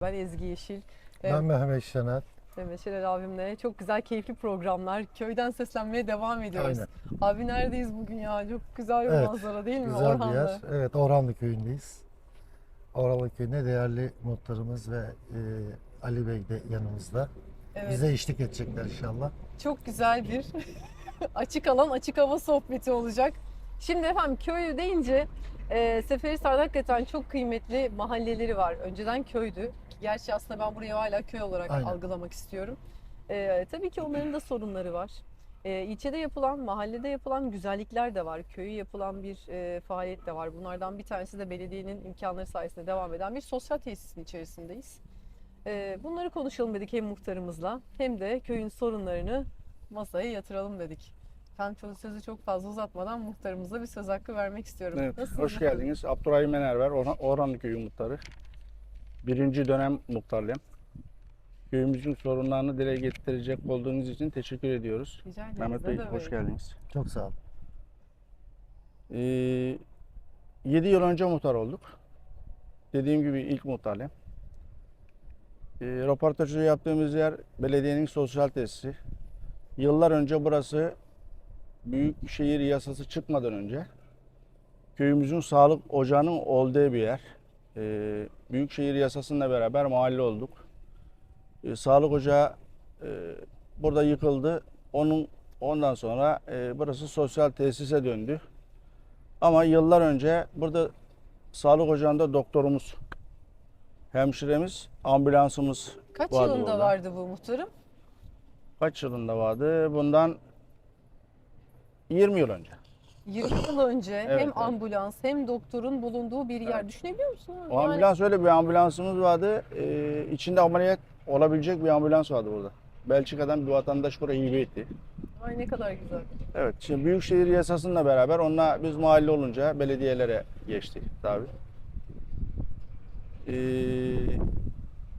Ben Ezgi Yeşil. Ben Mehmet Şener. Mehmet Şener abimle çok güzel keyifli programlar. Köyden seslenmeye devam ediyoruz. Aynen. Abi neredeyiz bugün ya? Çok güzel bir Evet, manzara değil mi? Güzel Orhan'da. bir yer. Evet Orhanlı köyündeyiz. Orhanlı köyünde değerli muhtarımız ve e, Ali Bey de yanımızda. Evet. Bize eşlik edecekler inşallah. Çok güzel bir açık alan, açık hava sohbeti olacak. Şimdi efendim köy deyince e, Seferihisar'da hakikaten çok kıymetli mahalleleri var. Önceden köydü. Gerçi aslında ben burayı hala köy olarak Aynen. algılamak istiyorum. E, tabii ki onların da sorunları var. E, ilçede yapılan, mahallede yapılan güzellikler de var. Köyü yapılan bir e, faaliyet de var. Bunlardan bir tanesi de belediyenin imkanları sayesinde devam eden bir sosyal tesisin içerisindeyiz. E, bunları konuşalım dedik hem muhtarımızla hem de köyün sorunlarını masaya yatıralım dedik. Ben sözü çok fazla uzatmadan muhtarımıza bir söz hakkı vermek istiyorum. Evet, Nasılsınız hoş geldiniz. Abdurrahim Enerver, Orhan, Orhanlı Köyü muhtarı. Birinci dönem muhtarlığım. Köyümüzün sorunlarını dile getirecek olduğunuz için teşekkür ediyoruz. Rica ederiz. Mehmet Bey, hoş geldiniz. Çok sağ olun. Ee, 7 yıl önce muhtar olduk. Dediğim gibi ilk muhtarlığım. Ee, röportajı yaptığımız yer belediyenin sosyal tesisi. Yıllar önce burası Büyükşehir yasası çıkmadan önce köyümüzün sağlık ocağının olduğu bir yer. Ee, Büyükşehir yasasıyla beraber mahalle olduk. Ee, sağlık ocağı e, burada yıkıldı. Onun ondan sonra e, burası sosyal tesise döndü. Ama yıllar önce burada sağlık ocağında doktorumuz, hemşiremiz, ambulansımız Kaç vardı yılında orada. vardı bu muhtarım? Kaç yılında vardı? Bundan 20 yıl önce. 20 yıl önce hem evet. ambulans hem doktorun bulunduğu bir yer. Evet. Düşünebiliyor musun? O ambulans öyle bir ambulansımız vardı. Ee, içinde ameliyat olabilecek bir ambulans vardı burada. Belçika'dan bir vatandaş buraya hibe etti. Ay ne kadar güzel. Evet, şimdi Büyükşehir yasasıyla beraber onunla biz mahalle olunca belediyelere geçti tabi. Ee,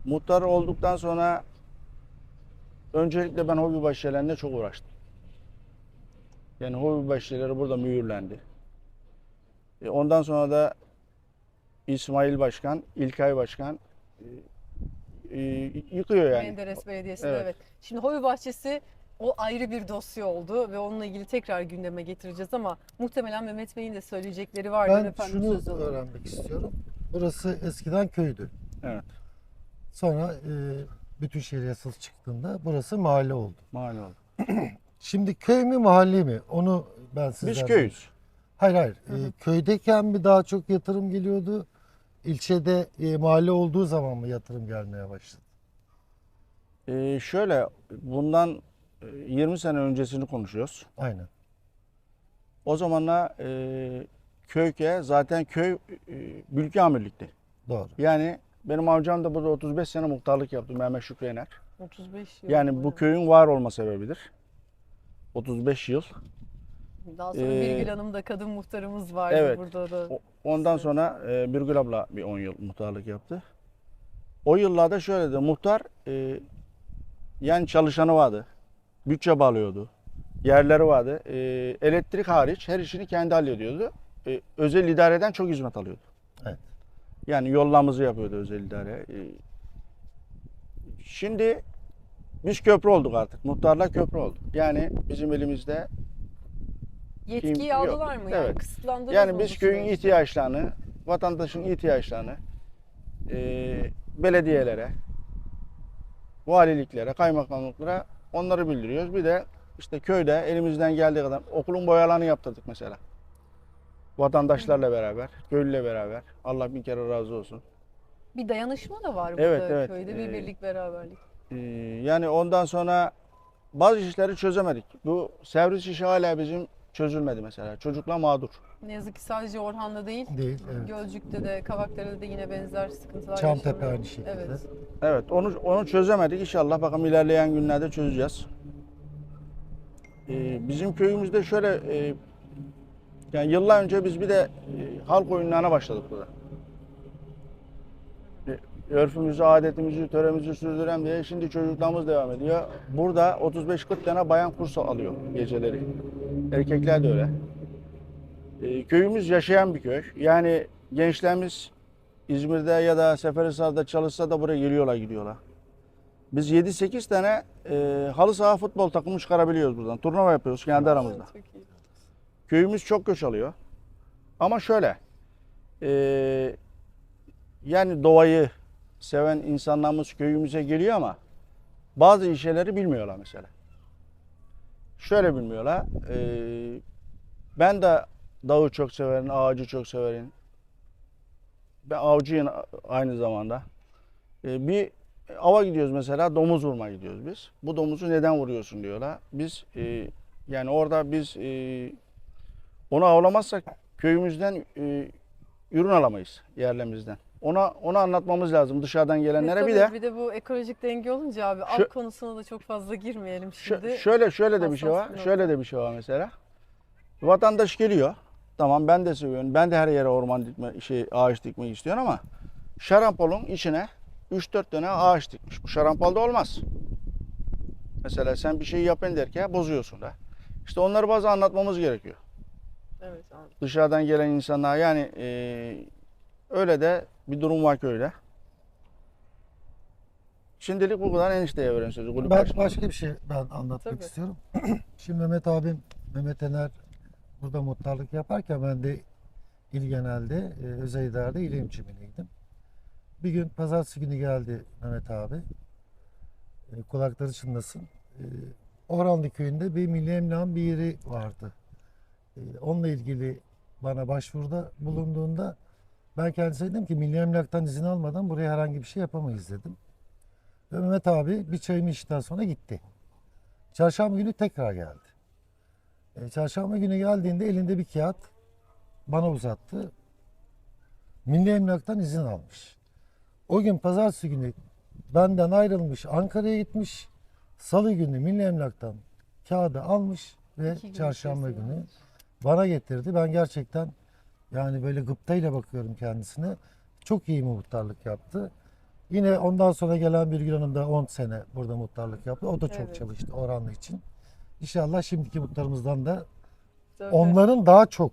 muhtar olduktan sonra öncelikle ben hobi bahçelerinde çok uğraştım. Yani hobi bahçeleri burada mühürlendi. E, ondan sonra da İsmail Başkan, İlkay Başkan e, e, yıkıyor yani. Menderes Belediyesi'nde evet. Evet. Şimdi hobi bahçesi o ayrı bir dosya oldu ve onunla ilgili tekrar gündeme getireceğiz ama muhtemelen Mehmet Bey'in de söyleyecekleri vardır Ben efendim. şunu öğrenmek istiyorum. Burası eskiden köydü. Evet, Sonra e, bütün şehir yasası çıktığında burası mahalle oldu. mahalle oldu. Şimdi köy mü mahalle mi? Onu ben sizden... Biz köyüz. Hayır hayır. E, köydeyken mi daha çok yatırım geliyordu? İlçede e, mahalle olduğu zaman mı yatırım gelmeye başladı? Ee, şöyle bundan e, 20 sene öncesini konuşuyoruz. Aynen. O zamanla e, köyke zaten köy e, bülki amirlikti. Doğru. Yani benim amcam da burada 35 sene muhtarlık yaptı Mehmet Şükrü Yener. 35 yıl. Yani bu köyün var olma sebebidir. 35 yıl. Daha sonra Ee, Birgül Hanım da kadın muhtarımız vardı evet. burada da. O- Ondan sonra e, Birgül abla bir 10 yıl muhtarlık yaptı. O yıllarda şöyle de muhtar e, yani çalışanı vardı. Bütçe bağlıyordu. Yerleri vardı. E, elektrik hariç her işini kendi hallediyordu. E, özel idareden çok hizmet alıyordu. Evet. Yani yollamızı yapıyordu özel idare. E, şimdi biz köprü olduk artık. Muhtarlar köprü oldu. Yani bizim elimizde Yetkiyi yok. aldılar mı? Yani Evet. Yani mı biz köyün ihtiyaçlarını, vatandaşın ihtiyaçlarını e, belediyelere, valiliklere, kaymakamlıklara onları bildiriyoruz. Bir de işte köyde elimizden geldiği kadar okulun boyalarını yaptırdık mesela. Vatandaşlarla beraber, köylüyle beraber. Allah bin kere razı olsun. Bir dayanışma da var burada Evet, evet. köyde. Bir Ee, birlik beraberlik. E, yani ondan sonra bazı işleri çözemedik. Bu servis işi hala bizim çözülmedi mesela. Çocuklar mağdur. Ne yazık ki sadece Orhan'da değil. Değil. Evet. Gölcük'te de, Kavaklar'da da yine benzer sıkıntılar Çamtepe yaşanıyor. aynı şekilde. Evet. Evet onu onu çözemedik. İnşallah bakalım ilerleyen günlerde çözeceğiz. Ee, bizim köyümüzde şöyle e, yani yıllar önce biz bir de e, halk oyunlarına başladık burada. Örfümüzü, adetimizi, töremizi sürdüren diye şimdi çocuklarımız devam ediyor. Burada 35-40 tane bayan kursu alıyor geceleri. Erkekler de öyle. E, köyümüz yaşayan bir köy. Yani gençlerimiz İzmir'de ya da Seferihisar'da çalışsa da buraya geliyorlar gidiyorlar. Biz 7-8 tane e, halı saha futbol takımı çıkarabiliyoruz buradan. Turnuva yapıyoruz kendi aramızda. Köyümüz çok göç alıyor. Ama şöyle, e, yani doğayı seven insanlarımız köyümüze geliyor ama bazı şeyleri bilmiyorlar mesela. Şöyle bilmiyorlar. e, ben de dağı çok severim, ağacı çok severim. Ben avcıyım aynı zamanda. E, bir ava gidiyoruz mesela, domuz vurma gidiyoruz biz. Bu domuzu neden vuruyorsun diyorlar. Biz e, yani orada biz e, onu avlamazsak köyümüzden e, ürün alamayız yerlerimizden. Ona onu anlatmamız lazım dışarıdan gelenlere Ve bir de. bir de bu ekolojik denge olunca abi Şö- av konusuna da çok fazla girmeyelim Şö- şimdi. şöyle şöyle de bir şey var. Şöyle de bir şey var mesela. Vatandaş geliyor. Tamam ben de seviyorum. Ben de her yere orman dikme şey ağaç dikmek istiyorum ama şarampolun içine 3-4 tane ağaç dikmiş. Bu şarampolda olmaz. Mesela sen bir şey yapın derken bozuyorsun da. İşte onları bazı anlatmamız gerekiyor. Evet abi. dışarıdan gelen insanlar yani e, öyle de bir durum var köyde. Şimdilik bu kadar enişteye veren sözü. Kulüp Ben başkanı. başka bir şey ben anlatmak Tabii. istiyorum. Şimdi Mehmet abim, Mehmet Ener burada muhtarlık yaparken ben de il genelde e, özel idarede il hemşiminiydim. Bir gün pazartesi günü geldi Mehmet abi. E, kulakları çınlasın. E, Orhanlı köyünde bir milli emlakın bir yeri vardı. E, onunla ilgili bana başvuruda bulunduğunda ben kendisine dedim ki milli emlaktan izin almadan buraya herhangi bir şey yapamayız dedim. Ve Mehmet abi bir çayımı içtikten sonra gitti. Çarşamba günü tekrar geldi. E, çarşamba günü geldiğinde elinde bir kağıt bana uzattı. Milli Emlak'tan izin almış. O gün pazartesi günü benden ayrılmış Ankara'ya gitmiş. Salı günü Milli Emlak'tan kağıdı almış ve çarşamba günü bana getirdi. Ben gerçekten yani böyle gıptayla bakıyorum kendisine. Çok iyi muhtarlık yaptı. Yine ondan sonra gelen Birgül Hanım da 10 sene burada muhtarlık yaptı. O da çok Evet. çalıştı Orhanlı için. İnşallah şimdiki muhtarımızdan da Tabii. onların daha çok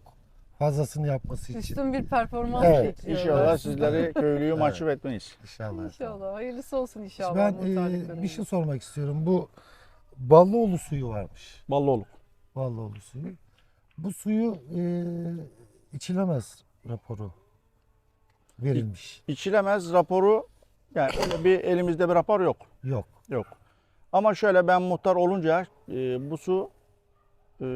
fazlasını yapması için. Üstün bir performans Evet, bekliyorlar. İnşallah sizleri köylüyü mahcup etmeyiz. İnşallah. İnşallah. Hayırlısı olsun inşallah. Ben e, bir şey sormak istiyorum. Bu Ballıoğlu suyu varmış. Ballıoluk. Ballıoğlu suyu. Bu suyu e, içilemez raporu verilmiş. İçilemez raporu yani öyle bir elimizde bir rapor yok. Yok. Yok. Ama şöyle ben muhtar olunca e, bu su e,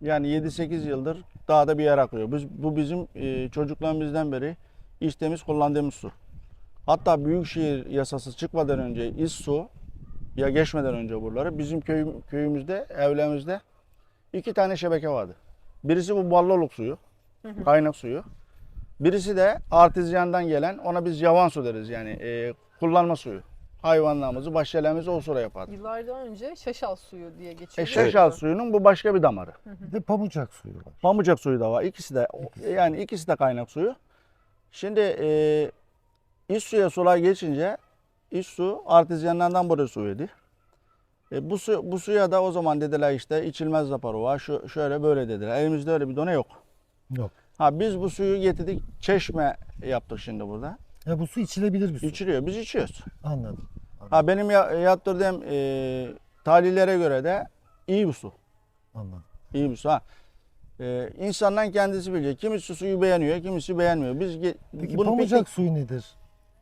yani 7-8 yıldır dağda bir yer akıyor. Biz, bu bizim e, çocukluğumuzdan beri içtiğimiz kullandığımız su. Hatta Büyükşehir yasası çıkmadan önce İS su ya geçmeden önce buraları bizim köy, köyümüzde evlerimizde iki tane şebeke vardı. Birisi bu Balloluk suyu, kaynak suyu. Birisi de artizyandan gelen ona biz yavan su deriz yani e, kullanma suyu. Hayvanlarımızı, bahçelerimizi o suya yapardık. Yıllardan önce şaşal suyu diye geçiyor. E, şaşal suyunun bu başka bir damarı. Bir de pamucak suyu var. Pamucak suyu da var. İkisi de yani ikisi de kaynak suyu. Şimdi e, iç suya sular geçince iç su artizyanlardan buraya su verdi. E, bu, su, bu suya da o zaman dediler işte içilmez raporu var. Şu, şöyle böyle dediler. Elimizde öyle bir done yok. Yok. Ha biz bu suyu getirdik çeşme yaptık şimdi burada. Ya bu su içilebilir bir su. İçiliyor. Biz içiyoruz. Anladım. Ha benim ya, yaptırdığım e, tahlillere göre de iyi bir su. Anladım. İyi bir su. Ha. Ee, insandan kendisi biliyor. Kimisi suyu beğeniyor, kimisi beğenmiyor. Biz Peki bunu pamucak peki, suyu nedir?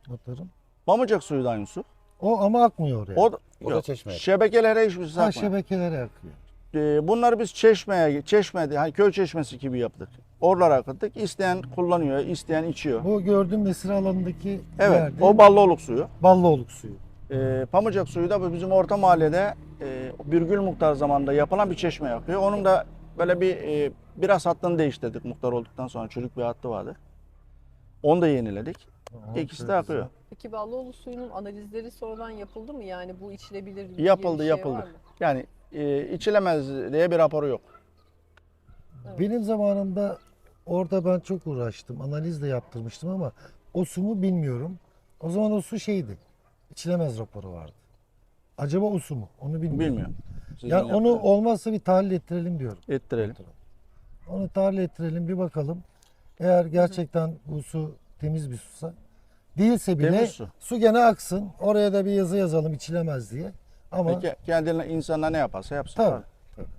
Muhtarım. pamucak suyu da aynı su. O ama akmıyor oraya. O, da- O da yok. çeşmeye. Şebekelere hiçbir şey ha, sakmıyor. şebekelere akıyor. Ee, bunları biz çeşmeye, çeşmede, hani köy çeşmesi gibi yaptık. Oralara akıttık. İsteyen kullanıyor, isteyen içiyor. Bu gördüğüm mesire alanındaki Evet, yerde o Ballıoluk suyu. Ballıoluk suyu. Ee, pamucak suyu da bu bizim orta mahallede e, Birgül Muhtar zamanında yapılan bir çeşme yakıyor. Onun da böyle bir e, biraz hattını değiştirdik muhtar olduktan sonra. Çocuk bir hattı vardı. Onu da yeniledik. İkisi de akıyor. Peki Ballıoğlu suyunun analizleri sonradan yapıldı mı? Yani bu içilebilir Yapıldı, şey yapıldı. var mı? Yani e, içilemez diye bir raporu yok. Evet. Benim zamanımda orada ben çok uğraştım. Analiz de yaptırmıştım ama o su mu bilmiyorum. O zaman o su şeydi. İçilemez raporu vardı. Acaba o su mu? Onu bilmiyorum. Bilmiyorum. Sizin Yani onu yaptığınız- olmazsa bir tahlil ettirelim diyorum. ettirelim. Onu tahlil ettirelim bir bakalım. Eğer gerçekten bu su temiz bir susa. Değilse bile Temiz su. su gene aksın. Oraya da bir yazı yazalım içilemez diye. Ama Peki kendine insanlar ne yaparsa yapsın. Tabii.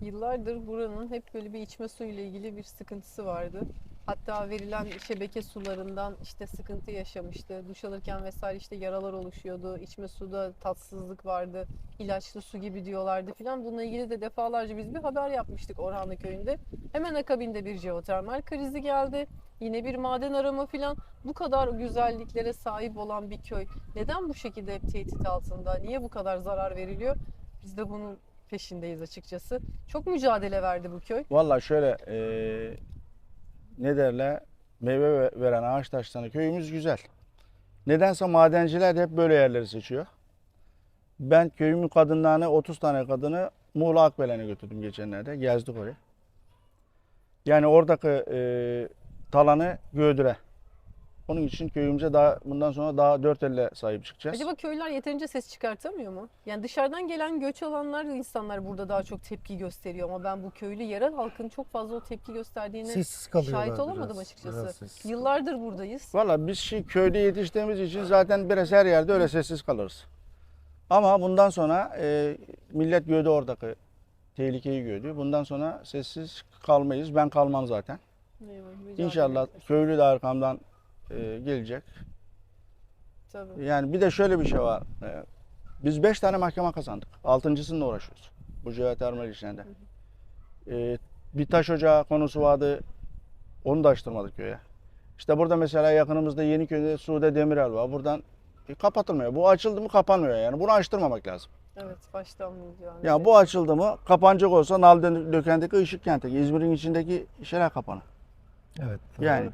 Yıllardır buranın hep böyle bir içme suyu ile ilgili bir sıkıntısı vardı. Hatta verilen şebeke sularından işte sıkıntı yaşamıştı. Duş alırken vesaire işte yaralar oluşuyordu. İçme suda tatsızlık vardı. İlaçlı su gibi diyorlardı filan. Bununla ilgili de defalarca biz bir haber yapmıştık Orhanlı köyünde. Hemen akabinde bir jeotermal krizi geldi. Yine bir maden arama filan. Bu kadar güzelliklere sahip olan bir köy neden bu şekilde hep tehdit altında? Niye bu kadar zarar veriliyor? Biz de bunun peşindeyiz açıkçası. Çok mücadele verdi bu köy. Vallahi şöyle eee ne derler meyve ve- veren ağaç taşlarına köyümüz güzel. Nedense madenciler de hep böyle yerleri seçiyor. Ben köyümün kadınlarını 30 tane kadını Muğla Akbelen'e götürdüm geçenlerde. Gezdik orayı. Yani oradaki eee talanı Göğdüre. Onun için köyümüze daha bundan sonra daha dört elle sahip çıkacağız. Acaba köylüler yeterince ses çıkartamıyor mu? Yani dışarıdan gelen göç alanlar insanlar burada daha çok tepki gösteriyor ama ben bu köylü yerel halkın çok fazla o tepki gösterdiğine sessiz kalıyorlar şahit olamadım biraz. açıkçası. Biraz sessiz. Yıllardır buradayız. Valla biz şimdi köyde yetiştiğimiz için zaten biraz her yerde öyle sessiz kalırız. Ama bundan sonra e, millet gördü oradaki tehlikeyi gördü. Bundan sonra sessiz kalmayız. Ben kalmam zaten. Eyvah, mücadele İnşallah köylü de arkamdan e, gelecek. Tabii. Yani bir de şöyle bir şey var. E, biz beş tane mahkeme kazandık. Altıncısında uğraşıyoruz. Bu jeotermal işlerinde. E, bir taş ocağı konusu vardı. Onu da açtırmadık köye. İşte burada mesela yakınımızda Yeniköy'de Sude Demirel var. Buradan e, kapatılmıyor. Bu açıldı mı kapanmıyor yani. Bunu açtırmamak lazım. Evet baştan mücadele. Ya bu açıldı mı kapanacak olsa Naldöken'deki Işık Kent'teki İzmir'in içindeki şeyler kapanır. Evet. Yani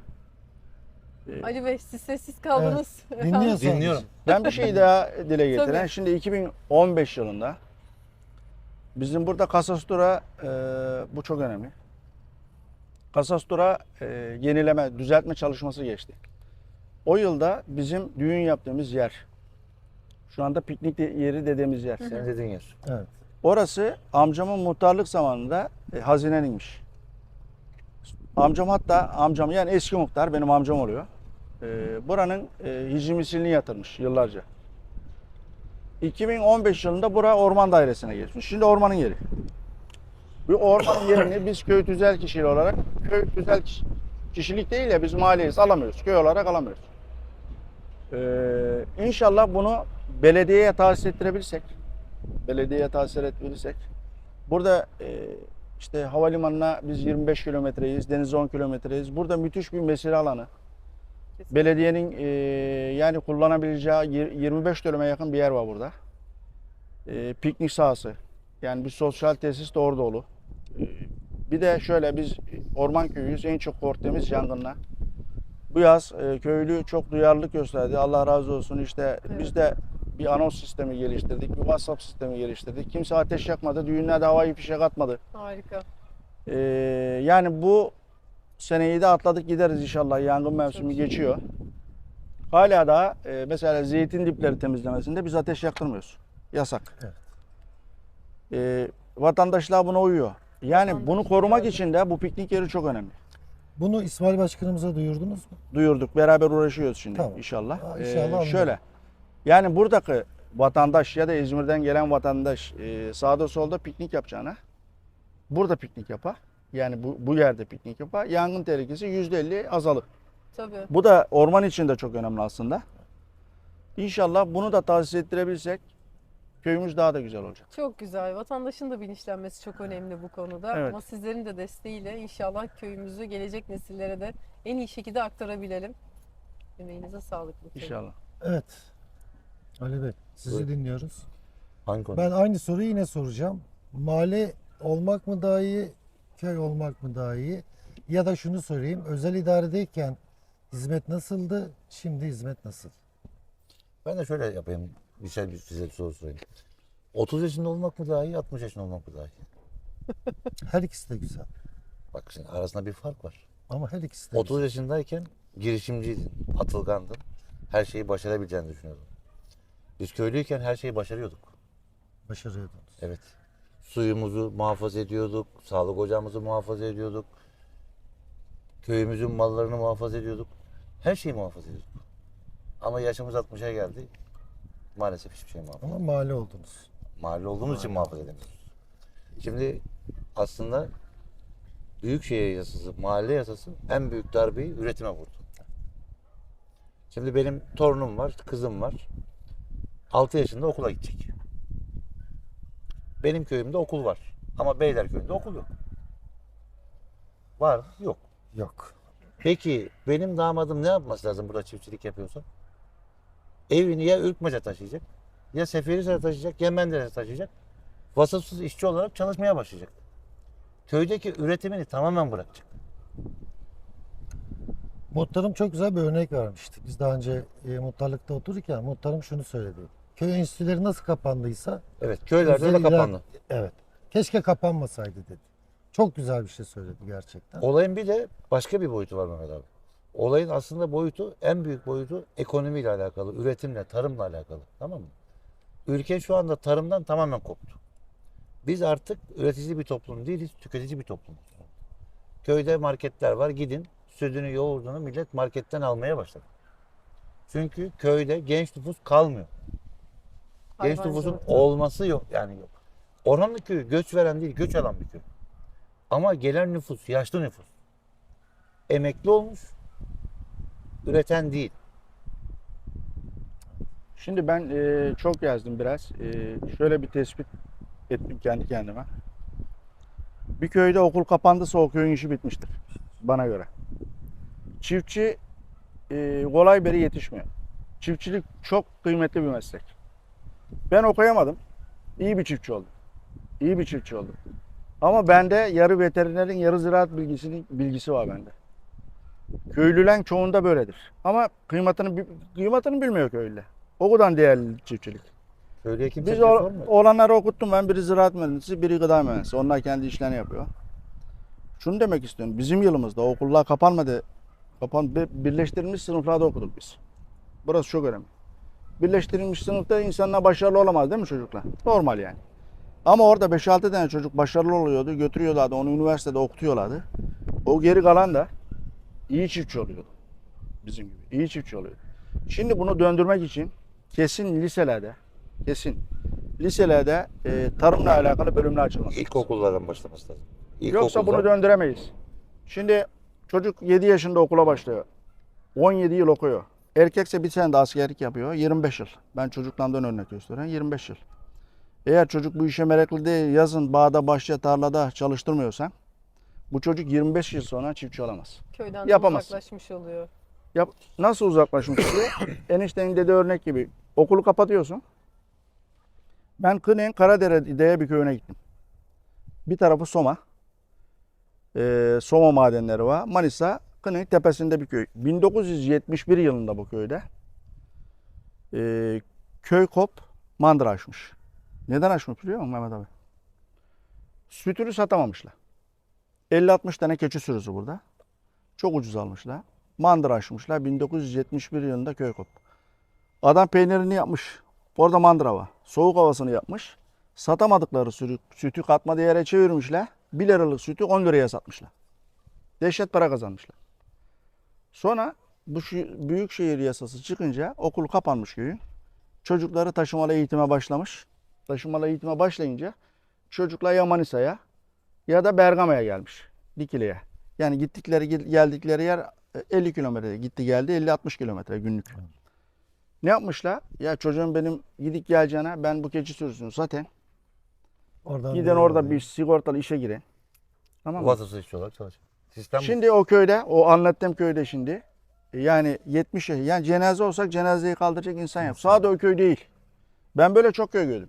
Ali Bey siz sessiz kaldınız. Dinliyoruz. Dinliyorum. Ben bir şey daha dile getiren. Tabii. Şimdi 2015 yılında bizim burada Kasastura e, bu çok önemli. Kasastura e, yenileme, düzeltme çalışması geçti. O yılda bizim düğün yaptığımız yer, şu anda piknik de- yeri dediğimiz yer. Senin dediğin yer. Evet. Orası amcamın muhtarlık zamanında e, hazineninmiş. Amcam hatta amcam yani eski muhtar benim amcam oluyor. E, buranın e, hicimisilini yatırmış yıllarca. 2015 yılında bura orman dairesine geçmiş. Şimdi ormanın yeri. Bu ormanın yerini biz köy tüzel kişili olarak köy tüzel kiş- kişilik değil ya biz mahalleyiz alamıyoruz. Köy olarak alamıyoruz. Ee, inşallah bunu belediyeye tahsis ettirebilirsek belediyeye tahsis ettirebilirsek burada e, işte havalimanına biz 25 kilometreyiz, denize 10 kilometreyiz. Burada müthiş bir mesire alanı. Kesinlikle. Belediyenin e, yani kullanabileceği yir- 25 dönüme yakın bir yer var burada. E, piknik sahası. Yani bir sosyal tesis de orada olur. E, bir de şöyle biz orman köyüyüz. En çok korktuğumuz yangınla. Bu yaz e, köylü çok duyarlılık gösterdi. Allah razı olsun. İşte biz Evet. de bir anons sistemi geliştirdik. Bir WhatsApp sistemi geliştirdik. Kimse ateş yakmadı. Düğünlerde havai fişek atmadı. Harika. Ee, yani bu seneyi de atladık gideriz inşallah. Yangın mevsimi geçiyor. Hala da e, mesela zeytin dipleri temizlemesinde biz ateş yaktırmıyoruz. Yasak. Evet. Ee, vatandaşlar buna uyuyor. Yani Vatandaş bunu korumak için de bu piknik yeri çok önemli. Bunu İsmail Başkanımıza duyurdunuz mu? Duyurduk. Beraber uğraşıyoruz şimdi Tamam. inşallah. Aa, Ee, inşallah anladım. şöyle. Yani buradaki vatandaş ya da İzmir'den gelen vatandaş e, sağda solda piknik yapacağına burada piknik yapar. Yani bu, bu yerde piknik yapar. Yangın tehlikesi %50 azalır. Tabii. Bu da orman için de çok önemli aslında. İnşallah bunu da tahsis ettirebilsek köyümüz daha da güzel olacak. Çok güzel. Vatandaşın da bilinçlenmesi çok önemli bu konuda. Evet. Ama sizlerin de desteğiyle inşallah köyümüzü gelecek nesillere de en iyi şekilde aktarabilelim. Emeğinize sağlık. lütfen. İnşallah. Evet. Ali Bey sizi Buyurun. dinliyoruz. Hangi konu? Ben aynı soruyu yine soracağım. Mahalle olmak mı daha iyi, köy olmak mı daha iyi? Ya da şunu sorayım. Özel idaredeyken hizmet nasıldı? Şimdi hizmet nasıl? Ben de şöyle yapayım. Bir şey size bir soru sorayım. 30 yaşında olmak mı daha iyi, 60 yaşında olmak mı daha iyi? Her ikisi de güzel. Bak şimdi arasında bir fark var. Ama her ikisi de 30 güzel. yaşındayken girişimciydin, atılgandın. Her şeyi başarabileceğini düşünüyordun. Biz köylüyken her şeyi başarıyorduk. Başarıyordunuz. Evet. Suyumuzu muhafaza ediyorduk, sağlık ocağımızı muhafaza ediyorduk. Köyümüzün mallarını muhafaza ediyorduk. Her şeyi muhafaza ediyorduk. Ama yaşımız 60'a geldi. Maalesef hiçbir şey muhafaza Ama mahalle oldunuz. Mahalle olduğumuz için muhafaza edemiyoruz. Şimdi aslında büyükşehir yasası, mahalle yasası en büyük darbeyi üretime vurdu. Şimdi benim torunum var, kızım var. 6 yaşında okula gidecek. Benim köyümde okul var. Ama Beylerköy'ünde okul yok. Var, yok. Yok. Peki benim damadım ne yapması lazım burada çiftçilik yapıyorsa? Evini ya Ürkmaç'a taşıyacak, ya Seferihisar'a taşıyacak, ya Menderes'e taşıyacak. Vasıfsız işçi olarak çalışmaya başlayacak. Köydeki üretimini tamamen bırakacak. Muhtarım çok güzel bir örnek vermişti. Biz daha önce e, muhtarlıkta otururken muhtarım şunu söyledi. Köy enstitüleri nasıl kapandıysa Evet, köylerde de kapandı. evet keşke kapanmasaydı dedi. Çok güzel bir şey söyledi gerçekten. Olayın bir de başka bir boyutu var Mehmet abi. Olayın aslında boyutu, en büyük boyutu ekonomiyle alakalı, üretimle, tarımla alakalı. Tamam mı? Ülke şu anda tarımdan tamamen koptu. Biz artık üretici bir toplum değiliz, tüketici bir toplumuz. Köyde marketler var, gidin sütünü, yoğurdunu millet marketten almaya başladı. Çünkü köyde genç nüfus kalmıyor. Genç nüfusun olması yok yani yok. Orhanlı köyü göç veren değil, göç alan bir köy. Ama gelen nüfus, yaşlı nüfus. Emekli olmuş, üreten değil. Şimdi ben e, çok gezdim biraz. E, şöyle bir tespit ettim kendi kendime. Bir köyde okul kapandıysa o köyün işi bitmiştir. Bana göre. Çiftçi e, kolay beri yetişmiyor. Çiftçilik çok kıymetli bir meslek. Ben okuyamadım. İyi bir çiftçi oldum. İyi bir çiftçi oldum. Ama bende yarı veterinerin yarı ziraat bilgisinin bilgisi var bende. Köylülen çoğunda böyledir. Ama kıymetini kıymetini bilmiyor köylüler. O kadar değerli çiftçilik. Köylüye kimse Biz şey o, sormuyor. olanları okuttum ben. Biri ziraat mühendisi, biri gıda mühendisi. Onlar kendi işlerini yapıyor. Şunu demek istiyorum. Bizim yılımızda okullar kapanmadı. Kapan, bir- birleştirilmiş sınıflarda okuduk biz. Burası çok önemli. Birleştirilmiş sınıfta insanlar başarılı olamaz değil mi çocuklar? Normal yani. Ama orada 5-6 tane çocuk başarılı oluyordu. Götürüyorlardı. Onu üniversitede okutuyorlardı. O geri kalan da iyi çiftçi oluyordu. Bizim gibi. İyi çiftçi oluyordu. Şimdi bunu döndürmek için kesin liselerde kesin liselerde e, tarımla alakalı bölümler açılması. İlkokullardan başlaması lazım. Yoksa bunu İlkokuldan- döndüremeyiz. Şimdi çocuk 7 yaşında okula başlıyor. 17 yıl okuyor. Erkekse bir sene de askerlik yapıyor. 25 yıl. Ben çocuklarımdan örnek gösteriyorum. 25 yıl. Eğer çocuk bu işe meraklı değil, yazın bağda, bahçe, tarlada çalıştırmıyorsan bu çocuk 25 yıl sonra çiftçi olamaz. Köyden de Yapamaz. uzaklaşmış oluyor. Yap, nasıl uzaklaşmış oluyor? Eniştenin dediği örnek gibi. Okulu kapatıyorsun. Ben Kınık'ın Karadere diye bir köyüne gittim. Bir tarafı Soma. Ee, Soma madenleri var. Manisa, Kınık tepesinde bir köy. 1971 yılında bu köyde ee, köy kop mandıra açmış. Neden açmış biliyor musun Mehmet abi? Sütünü satamamışlar. 50-60 tane keçi sürüsü burada. Çok ucuz almışlar. Mandıra açmışlar 1971 yılında köy kop. Adam peynirini yapmış. Orada mandıra var. Soğuk havasını yapmış. Satamadıkları sütü, sütü katma değere çevirmişler. 1 liralık sütü 10 liraya satmışlar. Dehşet para kazanmışlar. Sonra bu büyükşehir yasası çıkınca okul kapanmış köyün. Çocukları taşımalı eğitime başlamış. Taşımalı eğitime başlayınca çocuklar ya Manisa'ya ya da Bergama'ya gelmiş. Dikili'ye. Yani gittikleri gel- geldikleri yer e, 50 kilometre gitti geldi 50-60 kilometre günlük. Ne yapmışlar? Ya çocuğum benim gidip geleceğine ben bu keçi sürüsünü zaten Oradan giden orada bir sigortalı işe girin. Tamam mı? Vasıfsız işçi olarak çalışıyor. Sistem bu. Şimdi o köyde, o anlattığım köyde şimdi e, yani 70 yaş- yani cenaze olsak cenazeyi kaldıracak insan yok. Sadece o köy değil. Ben böyle çok köy gördüm.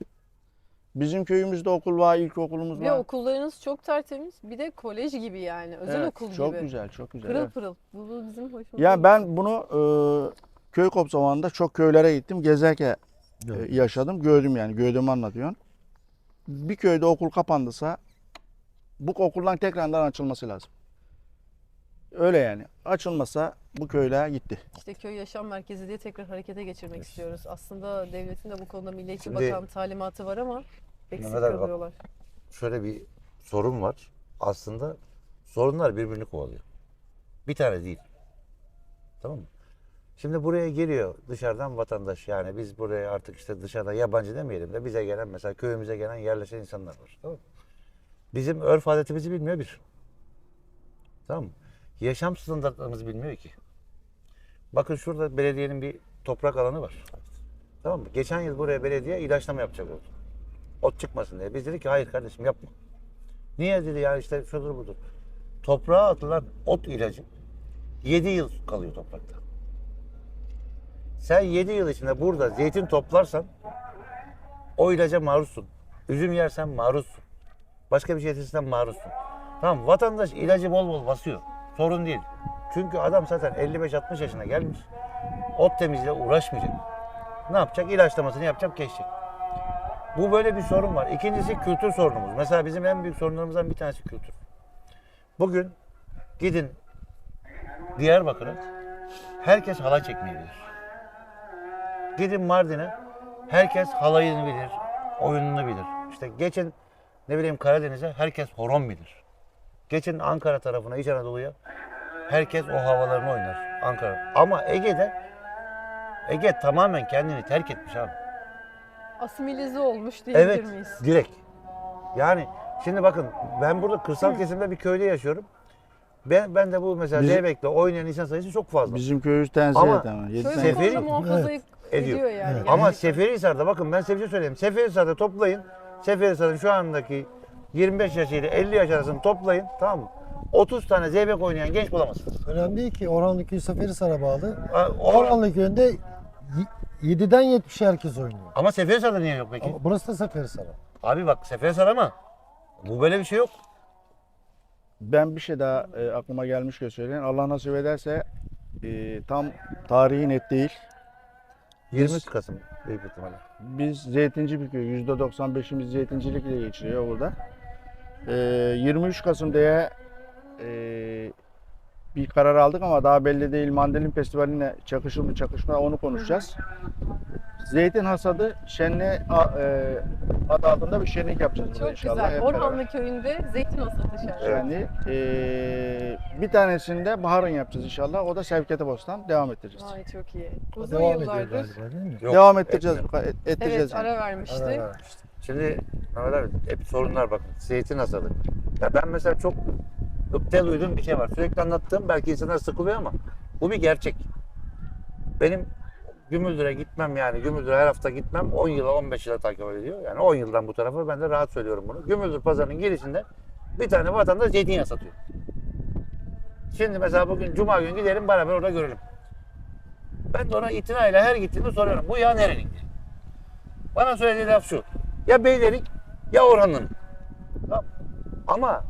Bizim köyümüzde okul var, ilkokulumuz var. okullarınız çok tertemiz. Bir de kolej gibi yani. Özel Evet, okul çok gibi. güzel, çok güzel. Pırıl evet. pırıl. Bu, bu bizim hoşumuza Ya ben bunu e, köy kop zamanında çok köylere gittim. Gezerken e, yaşadım. Gördüm yani. Gördüğümü anlatıyorum. Bir köyde okul kapandısa bu okuldan tekrardan açılması lazım. Öyle yani. Açılmasa bu köyler gitti. İşte köy yaşam merkezi diye tekrar harekete geçirmek istiyoruz. Aslında devletin de bu konuda Milli Eğitim Şimdi- Bakan talimatı var ama eksik kalıyorlar. şöyle bir sorun var. Aslında sorunlar birbirini kovalıyor. Bir tane değil. Tamam mı? Şimdi buraya geliyor dışarıdan vatandaş. Yani biz buraya artık işte dışarıda yabancı demeyelim de bize gelen mesela köyümüze gelen yerleşen insanlar var. Tamam mı? Bizim örf adetimizi bilmiyor bir. Tamam mı? Yaşam standartlarımızı bilmiyor ki. Bakın şurada belediyenin bir toprak alanı var. Tamam mı? Geçen yıl buraya belediye ilaçlama yapacak oldu. Ot çıkmasın diye. Biz dedik ki hayır kardeşim yapma. Niye dedi ya işte şudur budur. Toprağa atılan ot ilacı 7 yıl kalıyor toprakta. Sen 7 yıl içinde burada zeytin toplarsan o ilaca maruzsun. Üzüm yersen maruzsun. Başka bir şey yetirsen maruzsun. Tamam vatandaş ilacı bol bol basıyor. Sorun değil. Çünkü adam zaten 55-60 yaşına gelmiş. Ot temizliğe uğraşmayacak. Ne yapacak? İlaçlamasını yapacak, geçecek. Bu böyle bir sorun var. İkincisi kültür sorunumuz. Mesela bizim en büyük sorunlarımızdan bir tanesi kültür. Bugün gidin Diyarbakır'a herkes halay çekmeyi bilir. Gidin Mardin'e herkes halayını bilir, oyununu bilir. İşte geçin ne bileyim Karadeniz'e herkes horon bilir. Geçin Ankara tarafına, İç Anadolu'ya herkes o havalarını oynar Ankara. Ama Ege'de Ege tamamen kendini terk etmiş abi. Asimilize olmuş diyebilir Evet, miyiz? direkt. Yani şimdi bakın ben burada kırsal kesimde bir köyde yaşıyorum. Ben, ben de bu mesela Bizim- Zeybek'te oynayan insan sayısı çok fazla. Bizim köyümüz tenzih Ama ama. Tane- Seferi- muhafaza Evet, ediyor, ediyor. yani. Evet. Ama gerçekten. Seferihisar'da bakın ben size bir şey söyleyeyim. Seferihisar'da toplayın. Seferihisar'ın şu andaki 25 yaş ile 50 yaş arasını toplayın tamam mı? 30 tane zeybek oynayan genç bulamazsınız. Önemli değil ki Orhanlı Köyü Seferihisar'a bağlı. Ha, o- Orhanlı Köyü'nde 7'den 70'e herkes oynuyor. Ama Seferihisar'da niye yok peki? Ama burası da Seferihisar'a. Abi bak Seferihisar ama bu böyle bir şey yok. Ben bir şey daha e, aklıma gelmişken söyleyeyim. Allah nasip ederse e, tam tarihi net değil. 20 Kasım büyük ihtimalle. Biz zeytinci bir köy. %95'imiz zeytincilikle geçiriyor burada. E, 23 Kasım diye e, bir karar aldık ama daha belli değil. Mandalin Festivali'ne çakışır mı çakışma onu konuşacağız. Zeytin hasadı şenli e, adı altında bir şenlik yapacağız Çok inşallah. güzel. hep beraber. Orhanlı köyünde zeytin hasadı şenliği. Yani eee, bir tanesinde baharın yapacağız inşallah. O da Sevkete Bostan. Devam ettireceğiz. Ay çok iyi. Uzun Devam ediyor yıllardır. galiba değil mi? Yok, Devam ettireceğiz. etmiyor. et- ettireceğiz. Evet yani. ara vermişti. Ara vermiştim. Şimdi Mehmet abi hep sorunlar bakın. Zeytin hasadı. Ya ben mesela çok gıpta duyduğum bir şey var. Sürekli anlattığım belki insanlar sıkılıyor ama bu bir gerçek. Benim Gümüldür'e gitmem yani Gümüldür'e her hafta gitmem 10 yıla 15 yıla takip ediyor. Yani 10 yıldan bu tarafa ben de rahat söylüyorum bunu. Gümüldür pazarının girişinde bir tane vatandaş zeytinyağı satıyor. Şimdi mesela bugün cuma günü gidelim beraber orada görelim. Ben de ona itinayla her gittiğimde soruyorum. Bu yağ nerenin. Bana söylediği laf şu. Ya Beylerik ya Orhanlı'nın. Tamam. Ama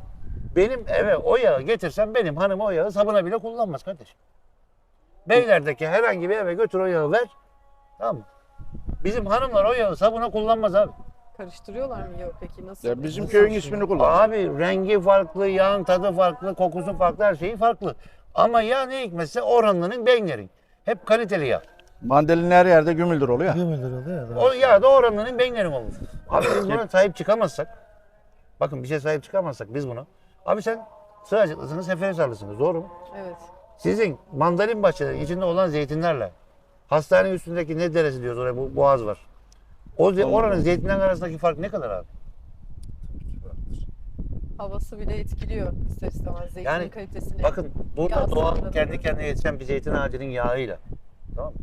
benim eve o yağı getirsem benim hanım o yağı sabuna bile kullanmaz kardeşim. Beylerdeki herhangi bir eve götür o yağı ver. Tamam mı? Bizim hanımlar o yağı sabuna kullanmaz abi. Karıştırıyorlar mı? Yok peki nasıl? Ya bizim Nasıl köyün şey? ismini kullan. Abi rengi farklı, yağın tadı farklı, kokusu farklı, her şeyi farklı. Ama yağ ne hikmetse Orhanlı'nın Beylerin. Hep kaliteli yağ. Mandalin her yerde gümüldür oluyor. 20 lira oluyor ya. O yağ da Orhanlı'nın Beylerin olmuş. Abi biz buna sahip çıkamazsak, bakın bir şey sahip çıkamazsak biz bunu. Abi sen Sığacıklısınız, Seferihisarlısınız doğru mu? Evet. Sizin mandalin bahçeleri içinde olan zeytinlerle hastane üstündeki ne deresi diyoruz oraya bu boğaz var. O ze- oranın zeytinler arasındaki fark ne kadar abi? Havası bile etkiliyor ister istemez zeytinin Yani kalitesini. Bakın burada Yağ doğal kendi kendine yetişen bir zeytin ağacının yağıyla. Tamam mı?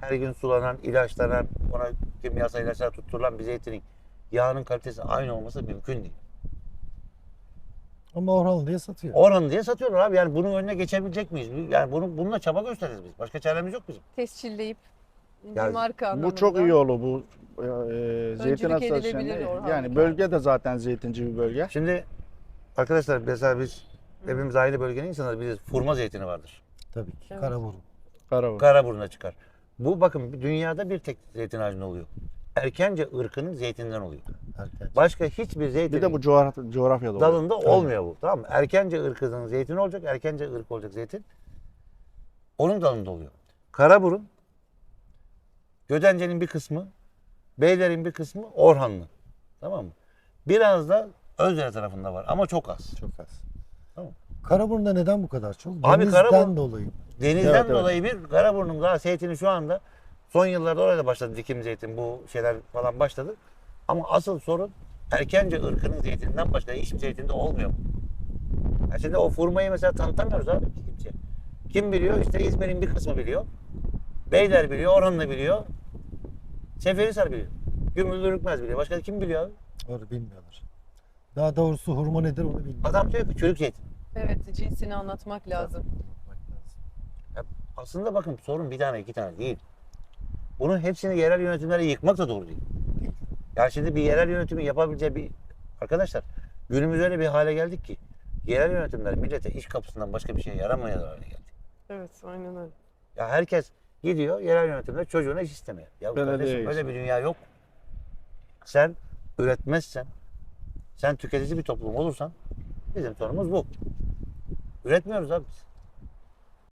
Her gün sulanan, ilaçlanan, ona kimyasal ilaçlar tutturulan bir zeytinin yağının kalitesi aynı olması mümkün değil. Ama Orhanlı diye satıyor. Oranı diye satıyorlar abi. Yani bunun önüne geçebilecek miyiz? Yani bunu bununla çaba gösteririz biz. Başka çaremiz yok bizim. Tescilleyip Yani marka anlamında. Bu çok iyi yolu bu e, zeytin edilebilir şenliği. Orhan Yani bölge de zaten zeytinci bir bölge. Şimdi arkadaşlar mesela biz hepimiz aile bölgenin insanları biliriz. Furma zeytini vardır. Tabii ki. Evet. Karaburun. Karaburun. Karaburun'a çıkar. Bu bakın dünyada bir tek zeytin ağacında oluyor. Erkence ırkının zeytinden oluyor. Erken. Başka hiçbir zeytin Bir de bu coğraf- coğrafyada oluyor. dalında olmuyor bu. Tamam mı? Erkence ırkının zeytini olacak. Erkence ırk olacak zeytin. Onun dalında oluyor. Karaburun Gödence'nin bir kısmı, Beyler'in bir kısmı Orhanlı. Tamam mı? Biraz da Özdere tarafında var ama çok az. Çok az. Tamam. Karaburun'da neden bu kadar çok? Abi Denizden dolayı. Denizden Evet, evet. dolayı bir Karaburun'un daha zeytini şu anda son yıllarda oraya da başladı dikim zeytin bu şeyler falan başladı. Ama asıl sorun erkence ırkının zeytininden başka hiçbir zeytinde olmuyor. Ya şimdi o furmayı mesela tanıtamıyoruz abi kimse. Kim biliyor? İşte İzmir'in bir kısmı biliyor. Beyler biliyor, Orhanlı biliyor. Seferihisar biliyor. Gümrülü Ürkmez biliyor. Başka kim biliyor abi? Onu bilmiyorlar. Daha doğrusu hurma nedir onu bilmiyorlar. Adam diyor ki çürük zeytin. Evet, cinsini anlatmak lazım. Aslında bakın sorun bir tane iki tane değil. Bunun hepsini yerel yönetimlere yıkmak da doğru değil. Ya şimdi bir yerel yönetimi yapabileceği bir... Arkadaşlar günümüz öyle bir hale geldik ki yerel yönetimler millete iş kapısından başka bir şeye yaramaya hale geldi. Evet, aynen öyle. Ya herkes gidiyor yerel yönetimde çocuğuna iş istemeye. Ya kardeşim öyle bir dünya yok. Sen üretmezsen, sen tüketici bir toplum olursan bizim sorunumuz bu. Üretmiyoruz abi biz.